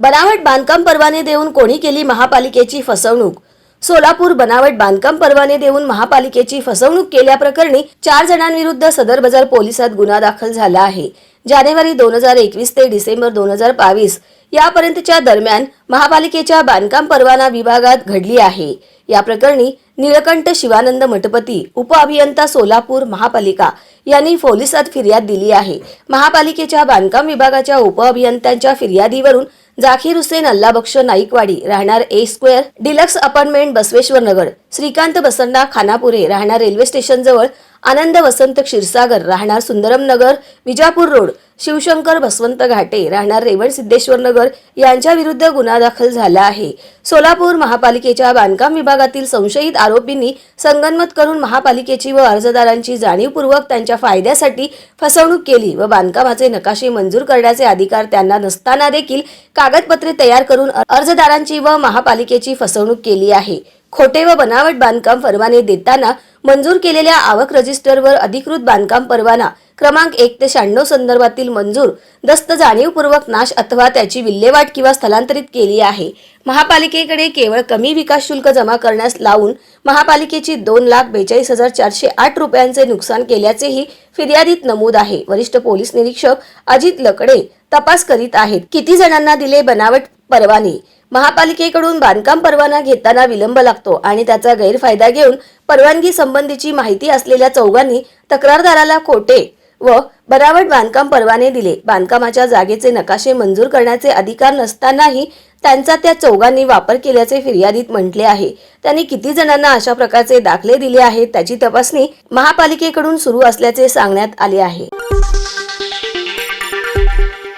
बनावट बांधकाम परवाने देऊन कोणी केली महापालिकेची फसवणूक? सोलापूर बनावट बांधकाम परवाने देऊन महापालिकेची फसवणूक केल्याप्रकरणी चार जणांविरुद्ध सदर बाजार पोलिसात गुन्हा दाखल झाला आहे. जानेवारी दोन हजार एकवीस ते डिसेंबर दोन हजार बावीस यापर्यंतच्या दरम्यान महापालिकेच्या बांधकाम परवाना विभागात घडली आहे. या प्रकरणी निळकंठ शिवानंद मठपती उपअभियंता सोलापूर महापालिका यांनी पोलिसात फिर्याद दिली आहे. महापालिकेच्या बांधकाम विभागाच्या उपअभियंत्यांच्या फिर्यादीवरून जाखीर हुसेन अल्लाबक्ष नाईकवाडी राहणार A square deluxe apartment Basaveshwar Nagar Shrikant Basanda Khanapure राहणार रेल्वे स्टेशन जवळ आनंद वसंत क्षीरसागर राहणार सुंदरम नगर विजापूर रोड शिवशंकर बसवंत घाटे राहणार रेवण सिद्धेश्वर नगर यांच्या विरुद्ध गुन्हा दाखल झाला आहे. सोलापूर महापालिकेच्या बांधकाम विभागातील संशयित आरोपींनी संगनमत करून महापालिकेची व अर्जदारांची जाणीवपूर्वक त्यांच्या फायद्यासाठी फसवणूक केली व बांधकामाचे नकाशे मंजूर करण्याचे अधिकार त्यांना नसताना देखील कागदपत्रे तयार करून अर्जदारांची व महापालिकेची फसवणूक केली आहे. खोटे व बनावट बांधकाम परवाने देताना मंजूर केलेल्या आवक रजिस्टरवर अधिकृत बांधकाम परवाना क्रमांक एक ते शहाण्णव संदर्भातील मंजूर दस्त जाणीवपूर्वक नाश अथवा त्याची विल्हेवाट किंवा स्थलांतरित केली आहे. महापालिकेकडे केवळ कमी विकास शुल्क जमा करण्यास लावून महापालिकेची दोन लाख बेचाळीस हजार चारशे आठ रुपयांचे नुकसान केल्याचेही फिर्यादीत नमूद आहे. वरिष्ठ पोलीस निरीक्षक अजित लकडे तपास करीत आहेत. किती जणांना दिले बनावट परवाने? महापालिकेकडून बांधकाम परवाना घेताना विलंब लागतो आणि त्याचा गैरफायदा घेऊन परवानगी संबंधीची माहिती असलेल्या चौघांनी तक्रारदाराला खोटे व बनावट बांधकाम परवाने दिले. बांधकामाच्या जागेचे नकाशे मंजूर करण्याचे अधिकार नसतानाही त्यांचा त्या चौघांनी वापर केल्याचे फिर्यादीत म्हटले आहे. त्यांनी किती जणांना अशा प्रकारचे दाखले दिले आहेत त्याची तपासणी महापालिकेकडून सुरू असल्याचे सांगण्यात आले आहे.